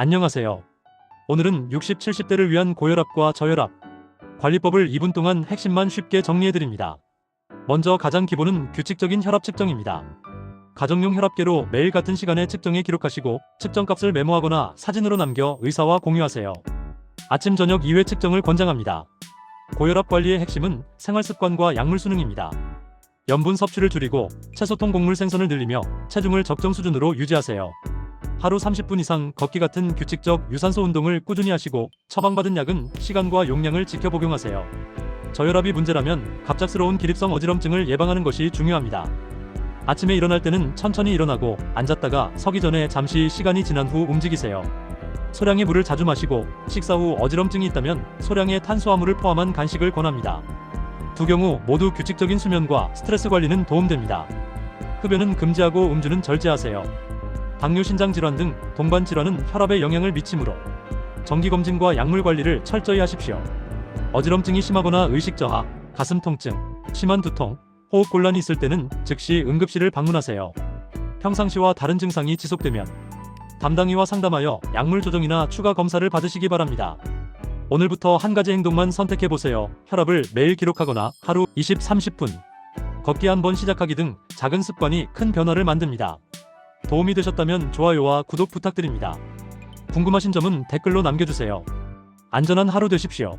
안녕하세요. 오늘은 60, 70대를 위한 고혈압과 저혈압 관리법을 2분 동안 핵심만 쉽게 정리해드립니다. 먼저 가장 기본은 규칙적인 혈압 측정입니다. 가정용 혈압계로 매일 같은 시간에 측정해 기록하시고 측정값을 메모하거나 사진으로 남겨 의사와 공유하세요. 아침 저녁 2회 측정을 권장합니다. 고혈압 관리의 핵심은 생활 습관과 약물 수능입니다. 염분 섭취를 줄이고 채소통 곡물 생선을 늘리며 체중을 적정 수준으로 유지하세요. 하루 30분 이상 걷기 같은 규칙적 유산소 운동을 꾸준히 하시고 처방받은 약은 시간과 용량을 지켜 복용하세요. 저혈압이 문제라면 갑작스러운 기립성 어지럼증을 예방하는 것이 중요합니다. 아침에 일어날 때는 천천히 일어나고 앉았다가 서기 전에 잠시 시간이 지난 후 움직이세요. 소량의 물을 자주 마시고 식사 후 어지럼증이 있다면 소량의 탄수화물을 포함한 간식을 권합니다. 두 경우 모두 규칙적인 수면과 스트레스 관리는 도움됩니다. 흡연은 금지하고 음주는 절제하세요. 당뇨 신장 질환 등 동반 질환은 혈압에 영향을 미치므로 정기 검진과 약물 관리를 철저히 하십시오. 어지럼증이 심하거나 의식 저하, 가슴 통증, 심한 두통, 호흡 곤란이 있을 때는 즉시 응급실을 방문하세요. 평상시와 다른 증상이 지속되면 담당의와 상담하여 약물 조정이나 추가 검사를 받으시기 바랍니다. 오늘부터 한 가지 행동만 선택해 보세요. 혈압을 매일 기록하거나 하루 20, 30분 걷기 한 번 시작하기 등 작은 습관이 큰 변화를 만듭니다. 도움이 되셨다면 좋아요와 구독 부탁드립니다. 궁금하신 점은 댓글로 남겨주세요. 안전한 하루 되십시오.